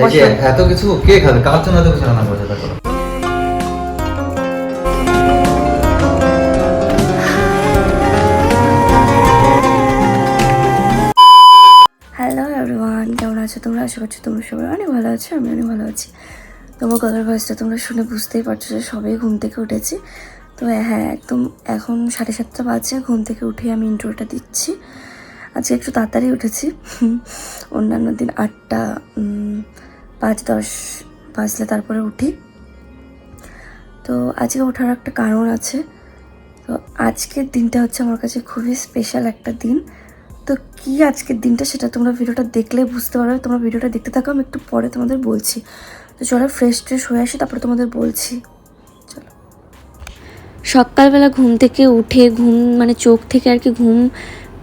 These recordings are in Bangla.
이게 এত কিছু কে খাবে কার্টুন এত কিছু রান্না করে সেটা করো আছো তোমরা আশা করছ তোমরা সবাই অনেক ভালো আছো, আমি অনেক ভালো আছি। তোমার গলার ভয়েসটা তোমরা শুনে বুঝতেই পারছ যে সবাই ঘুম থেকে উঠেছি। তো হ্যাঁ একদম এখন সাড়ে সাতটা বাজে, ঘুম থেকে উঠে আমি ইন্ট্রোটা দিচ্ছি। আজকে একটু তাড়াতাড়ি উঠেছি। অন্যান্য দিন আটটা পাঁচ দশ বাজলে তারপরে উঠি। তো আজকে ওঠার একটা কারণ আছে। তো আজকের দিনটা হচ্ছে আমার কাছে খুবই স্পেশাল একটা দিন। তো কি আজকের দিনটা সেটা তোমরা ভিডিওটা দেখলে বুঝতে পারবে। তোমরা ভিডিওটা দেখতে থাকো আমি একটু পরে তোমাদের বলছি। তো চলো ফ্রেশ ট্রেশ হয়ে আসি তারপরে তোমাদের বলছি। চলো। সকালবেলা ঘুম থেকে উঠে ঘুম মানে চোখ থেকে আর কি ঘুম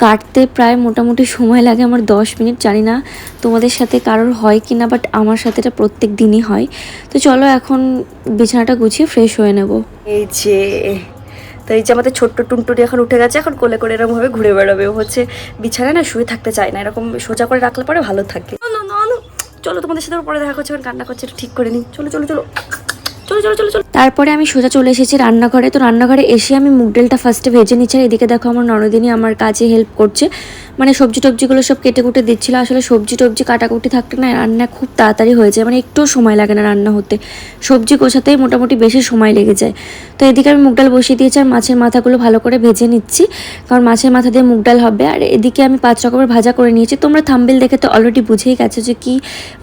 কাটতে প্রায় মোটামুটি সময় লাগে আমার দশ মিনিট জানি না তোমাদের সাথে কারোর হয় কি না বাট আমার সাথে এটা প্রত্যেক দিনই হয়। তো চলো এখন বিছানাটা গুছিয়ে ফ্রেশ হয়ে নেব। এই যে তো এই যে আমাদের ছোট্ট টুনটুনি এখন উঠে গেছে এখন কোলে করে এরকমভাবে ঘুরে বেড়াবে। হচ্ছে বিছানায় না শুয়ে থাকতে চায় না এরকম সোজা করে রাখলে পরে ভালো থাকে। চলো তোমাদের সাথে পরে দেখা করছে এখন কান্না করছে ঠিক করে নিই চলো চলো চলো। চলো চলো চলো চলো। তারপরে আমি সোজা চলে এসেছি রান্নাঘরে। তো রান্নাঘরে এসে আমি মুগ ডালটা ফার্স্টে ভেজে নিচ্ছি আর এদিকে দেখো আমার ননদিনী আমার কাজে হেল্প করছে। মানে সবজি টবজিগুলো সব কেটে কুটে দিচ্ছিল। আসলে সবজি টবজি কাটাকুটি থাকলে না রান্না খুব তাড়াতাড়ি হয়ে যায়। মানে একটু সময় লাগে না রান্না হতে। সবজি কষাতেই মোটামুটি বেশি সময় লেগে যায়। তো এদিকে আমি মুগ ডাল বসিয়ে দিয়েছি আর মাছের মাথাগুলো ভালো করে ভেজে নিচ্ছি। কারণ মাছের মাথা দিয়ে মুগ ডাল হবে। আর এদিকে আমি পাঁচ রকমের ভাজা করে নিয়েছি। তোমরা থাম্বেল দেখে তো অলরেডি বুঝেই গেছো যে কি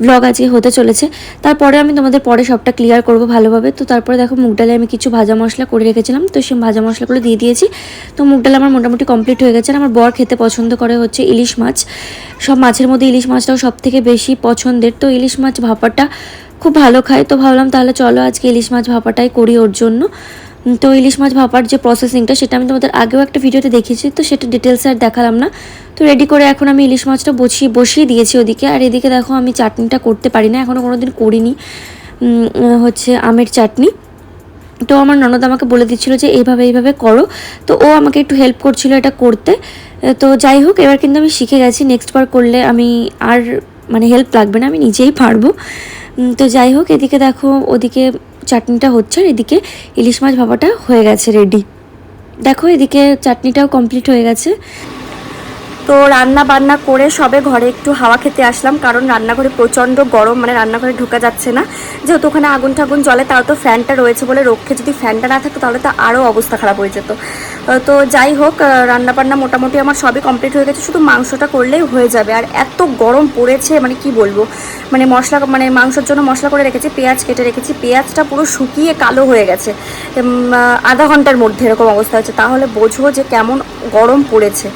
ব্লগ আজকে হতে চলেছে। তারপরে আমি তোমাদের পরে সবটা ক্লিয়ার করব ভালোভাবে। তো তারপরে দেখো মুগ ডালে আমি কিছু ভাজা মশলা করে রেখেছিলাম। তো সেই ভাজা মশলাগুলো দিয়ে দিয়েছি। তো মুগ ডাল আমার মোটামুটি কমপ্লিট হয়ে গেছে। আর আমার বর খেতে পছন্দ করে হচ্ছে ইলিশ মাছ। সব মাছের মধ্যে ইলিশ মাছটাও সব থেকে বেশি পছন্দের। তো ইলিশ মাছ ভাপাটা খুব ভালো খায়। তো ভাবলাম তাহলে চলো আজকে ইলিশ মাছ ভাপাটাই করি ওর জন্য। তো ইলিশ মাছ ভাপার যে প্রসেসিংটা সেটা আমি তোমাদের আগেও একটা ভিডিওতে দেখেছি তো সেটা ডিটেলসে আর দেখালাম না। তো রেডি করে এখন আমি ইলিশ মাছটা বসিয়ে বসিয়ে দিয়েছি ওদিকে। আর এদিকে দেখো আমি চাটনিটা করতে পারি না। এখনও কোনো দিন করিনি হচ্ছে আমের চাটনি। তো আমার ননদ আমাকে বলে দিচ্ছিল যে এইভাবে এইভাবে করো। তো ও আমাকে একটু হেল্প করছিল এটা করতে। তো যাই হোক, এবার কিন্তু আমি শিখে গেছি। নেক্সট বার করলে আমি আর মানে হেল্প লাগবে না, আমি নিজেই পারব। তো যাই হোক, এদিকে দেখো, ওদিকে চাটনিটা হচ্ছে আর এদিকে ইলিশ মাছ ভাপাটা হয়ে গেছে রেডি দেখো, এদিকে চাটনিটাও কমপ্লিট হয়ে গেছে। তো রান্না বান্না করে সবে ঘরে একটু হাওয়া খেতে আসলাম, কারণ রান্নাঘরে প্রচণ্ড গরম মানে রান্নাঘরে ঢোকা যাচ্ছে না। যেহেতু ওখানে আগুন ঠাগুন জলে তাও তো ফ্যানটা রয়েছে বলে রক্ষে যদি ফ্যানটা না থাকতো তাহলে তো আরও অবস্থা খারাপ হয়ে যেত। তো যাই হোক রান্না বান্না মোটামুটি আমার সবই কমপ্লিট হয়ে গেছে, শুধু মাংসটা করলেই হয়ে যাবে। আর এত গরম পড়েছে মানে কি বলব মানে মশলা মানে মাংসের জন্য মশলা করে রেখেছি, পেঁয়াজ কেটে রেখেছি, পেঁয়াজটা পুরো শুকিয়ে কালো হয়ে গেছে। আধা ঘণ্টার মধ্যে এরকম অবস্থা হচ্ছে তাহলে বোঝো যে কেমন গরম পড়েছে।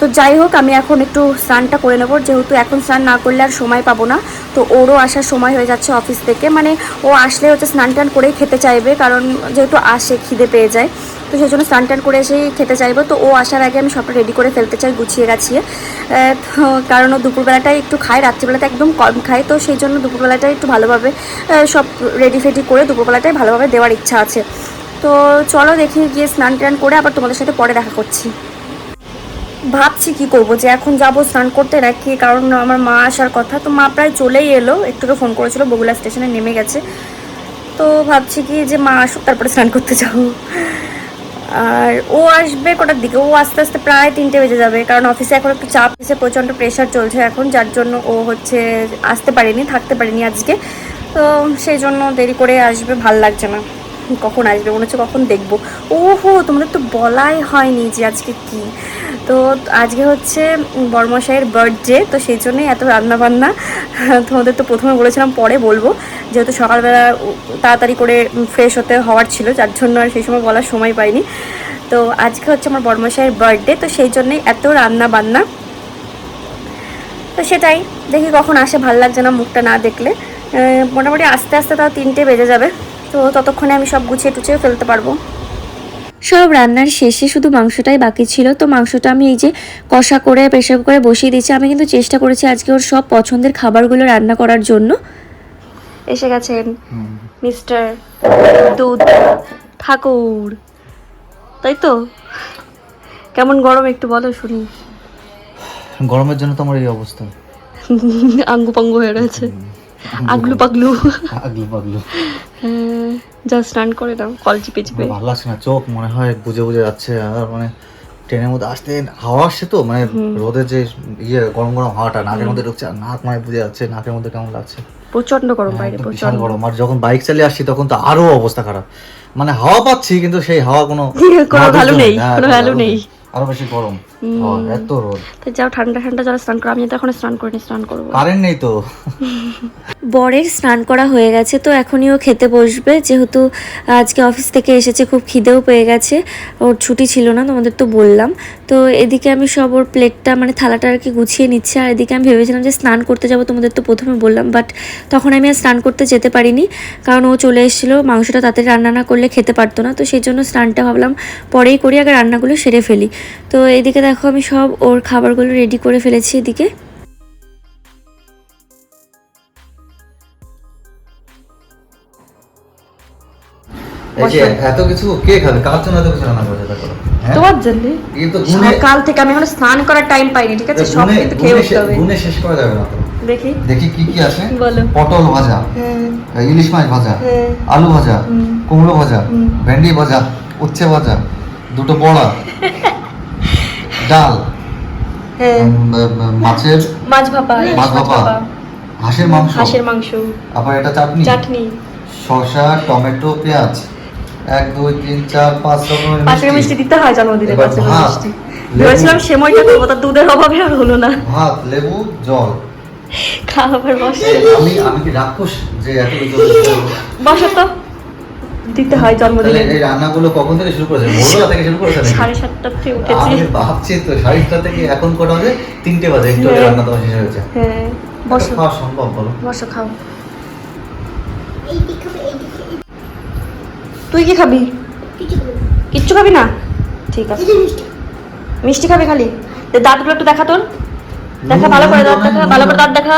তো যাই হোক, আমি এখন একটু স্নানটা করে নেব। যেহেতু এখন স্নান না করলে আর সময় পাবো না, তো ওরও আসার সময় হয়ে যাচ্ছে অফিস থেকে। মানে ও আসলে হচ্ছে স্নান টান করেই খেতে চাইবে, কারণ যেহেতু আসে, খিদে পেয়ে যায়। তো সেই জন্য স্নান টান করে এসেই খেতে চাইব। তো ও আসার আগে আমি সবটা রেডি করে ফেলতে চাই, গুছিয়ে গাছিয়ে কারণ ও দুপুরবেলাটাই একটু খায় রাত্রিবেলাতে একদম কম খায়। তো সেই জন্য দুপুরবেলাটাই একটু ভালোভাবে সব রেডি ফেডি করে দুপুরবেলাটাই ভালোভাবে দেওয়ার ইচ্ছা আছে। তো চলো দেখি গিয়ে স্নান টান করে আবার তোমাদের সাথে পরে দেখা করছি। ভাবছি কি করব যে এখন যাব স্নান করতে নাকি কারণ আমার মা আসার কথা। তো মা প্রায় চলেই এলো একটু ফোন করেছিল বগুলা স্টেশনে নেমে গেছে। তো ভাবছি কি যে মা আসুক, তারপরে স্নান করতে যাব। আর ও আসবে কটার দিকে? ও আস্তে আস্তে প্রায় তিনটে বেজে যাবে, কারণ অফিসে এখন একটু চাপ এসে প্রচণ্ড প্রেশার চলছে এখন, যার জন্য ও হচ্ছে আসতে পারেনি, থাকতে পারেনি আজকে। তো সেই জন্য দেরি করে আসবে, ভালো লাগছে না। কখন আসবে? মনে হচ্ছে কখন দেখব। ওহো, তোমাদের তো বলাই হয়নি যে আজকে কি। তো আজকে হচ্ছে বর্মশাইয়ের বার্থডে তো সেই জন্যই এত রান্না বান্না তোমাদের তো প্রথমে বলেছিলাম, পরে বলব। যেহেতু সকালবেলা তাড়াতাড়ি করে ফ্রেশ হতে হওয়ার ছিল, যার জন্য আর সেই সময় বলার সময় পাইনি। তো আজকে হচ্ছে আমার বর্মশাইয়ের বার্থডে তো সেই জন্যই এত রান্না বান্না তো সেটাই, দেখি কখন আসে, ভালো লাগছে না মুখটা না দেখলে। মোটামুটি আস্তে আস্তে তাও তিনটে বেজে যাবে। তো ততক্ষণে আমি সব গুছিয়ে টুছিয়ে ফেলতে পারব। সব রান্নার শেষে শুধু মাংসটাই বাকি ছিল তো মাংসটা আমি এই যে কষা করে প্রেশার কুকারে বসিয়ে দিয়েছি। আমি কিন্তু চেষ্টা করেছি আজকে ওর সব পছন্দের খাবারগুলো রান্না করার জন্য। এসে গেছেন মিস্টার দুধ ঠাকুর। তাই তো? কেমন গরম একটু বলো শুনি। গরমের জন্য তো আমার এই অবস্থা। আঙ্গু পাঙ্গু হয়ে রয়েছে। আগলু পাগলু। আগলু পাগলু। হ্যাঁ যা স্নান করে নাও কল চিপে চিপে ভালো লাগছে না চোখ মনে হয় বুঝে বুঝে যাচ্ছে আর মানে ট্রেনের মধ্যে আসতে হাওয়া আসছে তো মানে রোদের যে ইয়ে গরম গরম হাওয়াটা নাকের মধ্যে ঢুকছে আর নাক মানে বুঝে যাচ্ছে নাকের মধ্যে কেমন লাগছে। প্রচণ্ড গরম বাইরে বিশাল প্রচণ্ড গরম আর যখন বাইক চালিয়ে আসছি তখন তো আরও অবস্থা খারাপ। মানে হাওয়া পাচ্ছি কিন্তু সেই হাওয়া কোনো কোনো value নেই, হ্যাঁ, কোনো value নেই। আরও বেশি গরম। এত রোদ। তো যাও ঠান্ডা ঠান্ডা জলে স্নান করো। আমি তো এখন স্নান করিনি স্নান করব। কারেন্ট নেই তো। বরের স্নান করা হয়ে গেছে তো এখনই ও খেতে বসবে। যেহেতু আজকে অফিস থেকে এসেছে খুব খিদেও পেয়ে গেছে। ওর ছুটি ছিল না তোমাদের তো বললাম। তো এদিকে আমি সব ওর প্লেটটা মানে থালাটা আর কি গুছিয়ে নিচ্ছি। আর এদিকে আমি ভেবেছিলাম যে স্নান করতে যাব তোমাদের তো প্রথমে বললাম। বাট তখন আমি আর স্নান করতে যেতে পারিনি। কারণ ও চলে এসেছিল মাংসটা তাতে রান্না না করলে খেতে পারতো না। তো সেই জন্য স্নানটা ভাবলাম পরেই করি আগে রান্নাগুলো সেরে ফেলি। তো এদিকে দেখো আমি সব ওর খাবারগুলো রেডি করে ফেলেছি এদিকে। এই এত কিছু কে খাবে? কার জন্য এত কিছু রান্না করেছে দেখো হ্যাঁ? তোমার জন্য? কিন্তু থেকে আমি এখন স্নান করার টাইম পাইনি ঠিক আছে? সব গুনে- কিন্তু খেয়ে উঠতে হবে। গুনে শেষ করা যাবে না দেখি। দেখি কি কি আছে। পটল ভাজা হ্যাঁ। ইলিশ মাছ ভাজা হ্যাঁ। আলু ভাজা কুমড়ো ভাজা ভেন্ডি ভাজা উচ্ছে ভাজা দুটো বড়া। ডাল। হ্যাঁ। মাছের? মাছ ভাপা মাছ ভাপা। হাঁসের মাংস? হাঁসের মাংস। আবার এটা চাটনি? চাটনি। শসা টমেটো পেঁয়াজ। এক দুই তিন চার পাঁচ রকমের পাঁচ মিষ্টি দিতে হয় জন্মদিনে পাঁচ ভাত, মিষ্টি। ভেবেছিলাম সেময়টা করব তার দুধের অভাবে আর হলো না। ভাত লেবু জল। খাবার বসে। আমি আমি কি রাক্ষস যে এত বসো তো। দিতে হয় জন্মদিনে। এই রান্নাগুলো কখন থেকে শুরু করেছে ভোরবেলা থেকে শুরু করেছে সাড়ে সাতটার থেকে উঠেছি। আমি ভাবছি তো সাড়ে সাতটা থেকে এখন কটা বাজে? তিনটে বাজে একটু হ্যাঁ। রান্না তোমার শেষ হয়েছে হ্যাঁ বসো। খাওয়া সম্ভব বলো। বসো খাও। তুই কি খাবি? কিচ্ছু খাবি না? ঠিক আছে। মিষ্টি খাবি খালি? দাঁতগুলো একটু দেখা তোর। দেখা ভালো করে দাঁত দেখা ভালো করে। দাঁত দেখা।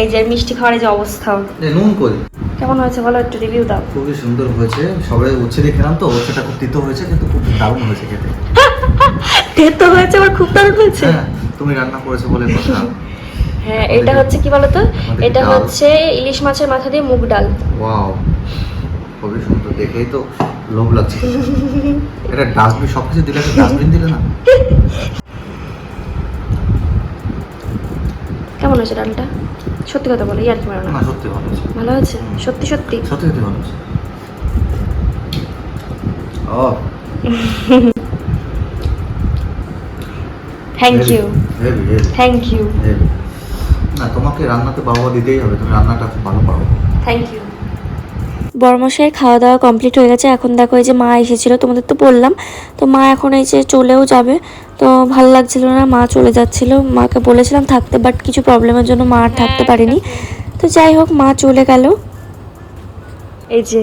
এই যে মিষ্টি খাওয়ার যে অবস্থা। নুন কই? কেমন হয়েছে বলো একটু রিভিউ দাও। খুবই সুন্দর হয়েছে। সবাই উচ্ছে দিয়ে খেলাম তো উচ্ছেটা খুব তিতো হয়েছে কিন্তু খুব দারুণ হয়েছে খেতে। তেতো হয়েছে আবার খুব দারুণ হয়েছে? হ্যাঁ তুমি রান্না করেছ বলে কথা। হ্যাঁ এটা হচ্ছে কি বলতো? এটা হচ্ছে ইলিশ মাছের মাথা দিয়ে মুগ ডাল। ওয়াও খুবই সুন্দর। দেখেই তো লোভ লাগছে। এটা ডাস্টবিন সব কিছু দিলে একটা ডাস্টবিন দিলে না? কেমন হয়েছে ডালটা? সত্যি কথা বলো ইয়ার মারো না। সত্যি ভালো আছে। ভালো আছে? সত্যি সত্যি। সত্যি সত্যি ভালো আছে। ও। থ্যাংক ইউ থ্যাংক ইউ না তোমাকে রান্নাতে বাবা দিতেই হবে তুমি রান্নাটা খুব ভালো পারো। থ্যাংক ইউ বড়মশাইয়ের খাওয়া দাওয়া কমপ্লিট হয়ে গেছে। এখন দেখো এই যে মা এসেছিল তোমাদের তো বললাম। তো মা এখন এই যে চলেও যাবে। তো ভালো লাগছিল না মা চলে যাচ্ছিল। মাকে বলেছিলাম থাকতে বাট কিছু প্রবলেমের জন্য মা আর থাকতে পারেনি। তো যাই হোক মা চলে গেল। এই যে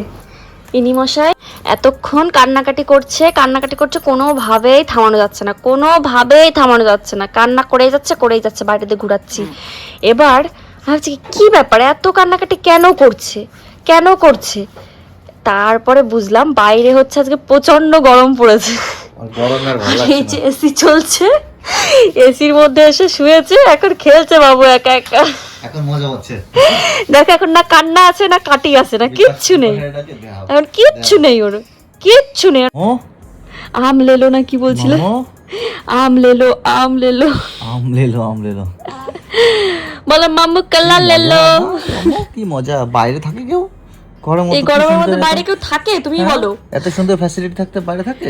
ইনি মশাই এতক্ষণ কান্নাকাটি করছে। কান্নাকাটি করছে কোনোভাবেই থামানো যাচ্ছে না। কোনোভাবেই থামানো যাচ্ছে না। কান্না করেই যাচ্ছে করেই যাচ্ছে বাড়িতে ঘুরাচ্ছি। এবার ভাবছি কি ব্যাপার? এত কান্নাকাটি কেন করছে? কেন করছে? তারপরে বুঝলাম বাইরে হচ্ছে আজকে প্রচণ্ড গরম পড়েছে। এসি চলছে এসির মধ্যে এসে শুয়েছে এখন খেলছে বাবু একা একা। এখন মজা হচ্ছে। দেখো এখন না কান্না আছে না কাটি আছে না কিচ্ছু নেই। এখন কিচ্ছু নেই ওর কিচ্ছু নেই। আম লেলো না কি বলছিল? আম লেলো আম লেলো। আম লেলো আম লেলো। বলো মাম্মু কাল্লা লেলো। কি মজা? বাইরে থাকে কেউ? এই গরমের মধ্যে বাইরে কেউ থাকে? তুমি হ্যাঁ, বলো। এত সুন্দর ফ্যাসিলিটি থাকতে বাইরে থাকে?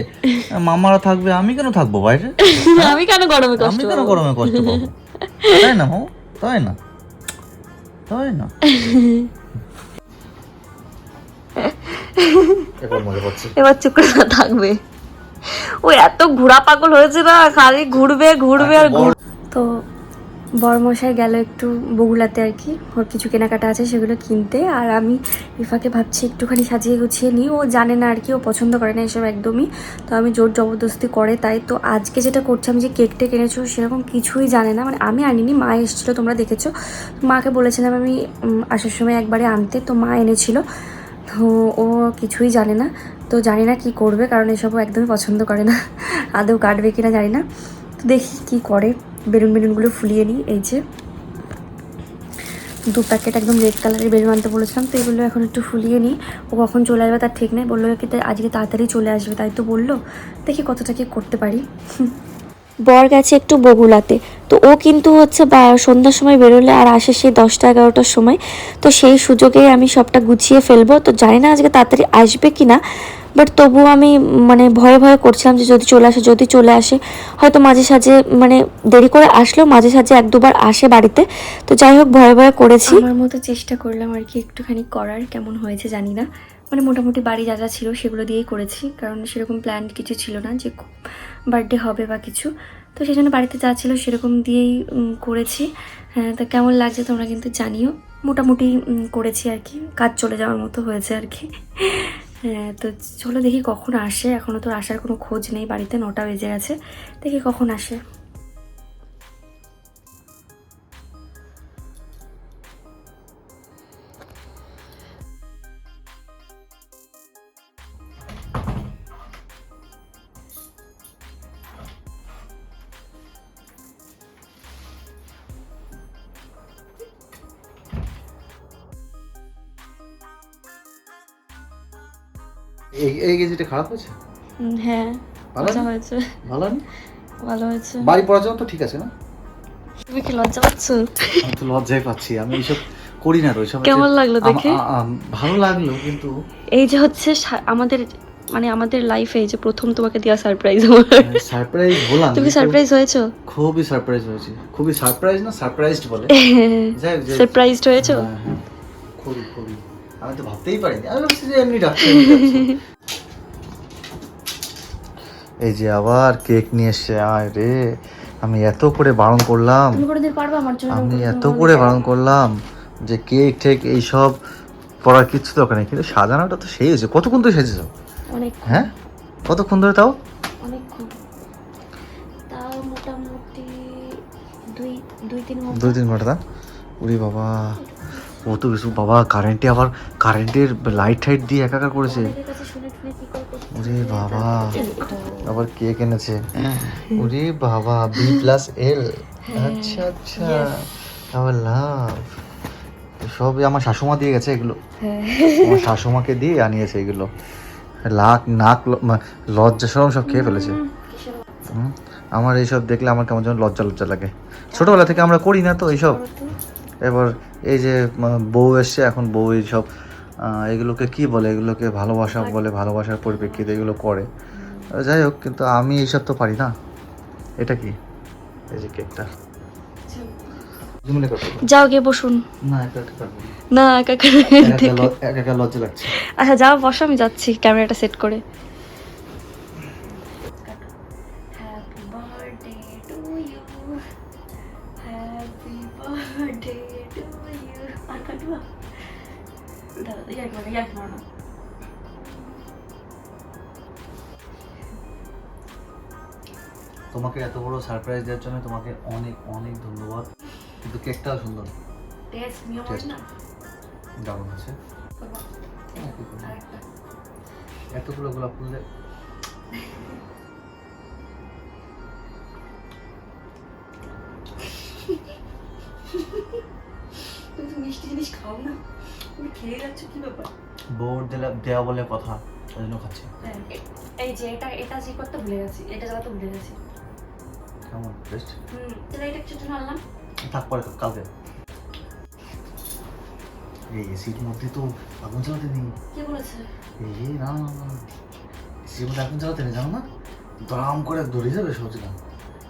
মামারা থাকবে আমি কেন থাকব বাইরে? আমি কেন গরমে কষ্ট আমি কেন গরমে কষ্ট পাবো? তাই না হো তাই না? তাই না? এবার চুপ করে না থাকবে। ও এত ঘোড়া পাগল হয়েছে না খালি ঘুরবে ঘুরবে আর ঘুরবে তো বরমশাই গেল একটু বগুলাতে আর কি। ওর কিছু কেনাকাটা আছে সেগুলো কিনতে। আর আমি ইফাকে ভাবছি একটুখানি সাজিয়ে গুছিয়ে নিই। ও জানে না আর কি, ও পছন্দ করে না এসব একদমই। তো আমি জোর জবরদস্তি করে তাই। তো আজকে যেটা করছি, আমি যে কেকটা কিনেছো সেরকম কিছুই জানে না। মানে আমি আনিনি, মা এসেছিল, তোমরা দেখেছ। মাকে বলেছিলাম আমি আসার সময় একবারে আনতে। তো মা এনেছিল। তো ও কিছুই জানে না। তো জানি না কি করবে, কারণ এসবও একদমই পছন্দ করে না। আদৌ কাটবে কিনা জানি না। তো দেখি কি করে। বেলুনগুলো ফুলিয়ে নিই, এই যে। দু প্যাকেট একদম রেড কালারের বেলুন আনতে বলেছিলাম, তো এগুলো এখন একটু ফুলিয়ে নিই। ও কখন চলে আসবে তার ঠিক নেই, বলল কি আজকে তাড়াতাড়ি চলে আসবে, তাই তো বলল। দেখি কতটা কি করতে পারি। বর গেছে একটু বগুলাতে তো ও কিন্তু হচ্ছে বা সন্ধ্যার সময় বেরোলে আর আসে সেই দশটা এগারোটার সময়। তো সেই সুযোগে আমি সবটা গুছিয়ে ফেলব, তো জানি না আজকে তাড়াতাড়ি আসবে কি না বাট তবুও আমি মানে ভয়ে ভয়ে করছিলাম যে যদি চলে আসে, যদি চলে আসে, হয়তো মাঝে সাঝে মানে দেরি করে আসলেও মাঝে সাঝে এক দুবার আসে বাড়িতে। তো যাই হোক, ভয়ে ভয়ে করেছি। আমার মতো চেষ্টা করলাম আর কি একটুখানি করার, কেমন হয়েছে জানি না। মানে মোটামুটি বাড়ি যা যা ছিল সেগুলো দিয়েই করেছি, কারণ সেরকম প্ল্যান কিছু ছিল না যে বার্থডে হবে বা কিছু। তো সেই জন্য বাড়িতে যা ছিল সেরকম দিয়েই করেছি। হ্যাঁ তো কেমন লাগছে তোমরা কিন্তু জানিও। মোটামুটি করেছি আর কি। কাজ চলে যাওয়ার মতো হয়েছে আর কি। হ্যাঁ তো চলো দেখি কখন আসে। এখনও তো আসার কোনো খোঁজ নেই, বাড়িতে নটা বেজে গেছে। দেখি কখন আসে। এই কেজিটা খারাপ হয়েছে? হ্যাঁ ভালো হয়েছে। ভালো না ভালো হয়েছে। বাড়ি পড়ার তো ঠিক আছে না? তুমি কি লজ্জা পাচ্ছ? আমি তো লজ্জাই পাচ্ছি। আমি এইসব করি না এইসব কেমন লাগল দেখে? ভালো লাগল কিন্তু এই যে হচ্ছে আমাদের মানে আমাদের লাইফে এই যে প্রথম তোমাকে দেওয়া সারপ্রাইজ আমার। সারপ্রাইজ হলাম তুমি সারপ্রাইজ হয়েছো? খুবই সারপ্রাইজ হয়েছি। খুবই সারপ্রাইজ না সারপ্রাইজড বলে। সারপ্রাইজড হয়েছো? হ্যাঁ, হ্যাঁ। খুবই খুবই। আমি তো ভাবতেই পারিনি। আমি ভাবছি যে এমনি ডাকছে। এই যে আবার কেক নিয়ে এসছে আয় রে। আমি এত করে বারণ করলাম। আমি এত করে বারণ করলাম যে কেক ঠেক এইসব করার কিচ্ছু দরকার নেই। কিন্তু সাজানোটা তো সেই হয়েছে। কতক্ষণ তো সেজেছ? হ্যাঁ? কতক্ষণ ধরে তাও? দুই তিন ঘণ্টা। তা? উরি বাবা। ও তো কিছু বাবা কারেন্টে আবার কারেন্টের লাইট টাইট দিয়ে একাকার করেছে। কি ওরে বাবা আবার কেক এনেছে ওরে বাবা বি প্লাস এল আচ্ছা আচ্ছা। আবার লাভ সব আমার শাশুমা দিয়ে গেছে এগুলো। আমার শাশুমাকে দিয়ে আনিয়েছে এগুলো। লাক নাক লজ্জা সরম সব খেয়ে ফেলেছে। আমার এইসব দেখলে আমার কেমন যেন লজ্জা লজ্জা লাগে। ছোটবেলা থেকে আমরা করি না তো এইসব। এবার এই যে বউ এসছে এখন বউ আহ, এগুলোকে কি বলে? এগুলোকে ভালোবাসা বলে ভালোবাসার পরিপ্রেক্ষিতে এগুলো করে। যাই হোক কিন্তু আমি এইসব তো পারি না। এটা কি? এই যে কেকটা। যাও গিয়ে বসুন। না একা একা লজ্জা লাগছে। আচ্ছা যাও বসো আমি যাচ্ছি ক্যামেরাটা সেট করে। তোমাকে এত বড় সারপ্রাইজ দেওয়ার জন্য তোমাকে অনেক অনেক ধন্যবাদ। কিন্তু কেকটাও সুন্দর। টেস্ট নিও না? দারুণ আছে হ্যাঁ, এতগুলো গোলাপ ফুলে তুমি মিষ্টি জিনিস খাও না। তুমি খেয়ে যাচ্ছ কি ব্যাপার? দিলে বলে কথা ওই জন্য খাচ্ছি। হ্যাঁ, এই যে এটা এটা যে করতে ভুলে গেছি এটা জ্বালাতে ভুলে গেছি। কেমন টেস্ট হুম তাহলে এটা কিছু জন্য আনলাম থাক পরে তো, কালকে। এই এসির মধ্যে তো আগুন জ্বালাতে নেই। কি বলেছে? এই না এসির মধ্যে আগুন জ্বালাতে নেই জানো না? দরাম করে ধরে যাবে সবজিটা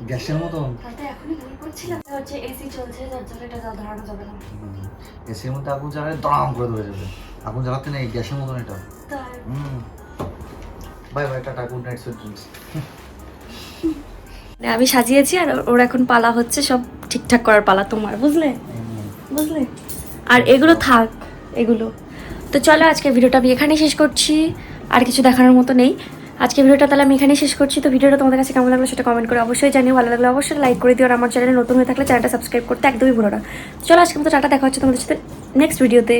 গ্যাসের মতন। তাতে এখনই ভুল করছিলাম। হচ্ছে এসি চলছে যার জন্য এটা ধরানো যাবে না। এসির মধ্যে আগুন জ্বালালে দরাম করে ধরে যাবে। আগুন জ্বালাতে নেই গ্যাসের মতন এটা। হুম। বাই বাই টাটা গুড নাইট সুইট ড্রিমস আমি সাজিয়েছি আর ওর এখন পালা হচ্ছে, সব ঠিকঠাক করার পালা তোমার, বুঝলে? বুঝলে? আর এগুলো থাক, এগুলো। তো চলো আজকে ভিডিওটা আমি এখানেই শেষ করছি, আর কিছু দেখানোর মতো নেই। আজকে ভিডিওটা তাহলে আমি এখানেই শেষ করছি। তো ভিডিওটা তোমাদের কাছে কেমন লাগল সেটা কমেন্ট করে অবশ্যই জানিও। ভালো লাগলে অবশ্যই লাইক করে দিও। আর আমার চ্যানেলে নতুন হয়ে থাকলে চ্যানেলটা সাবস্ক্রাইব করতে একদমই ভুলো না। চলো আজকে মতো টাটা, দেখা হচ্ছে তোমাদের সাথে নেক্সট ভিডিওতে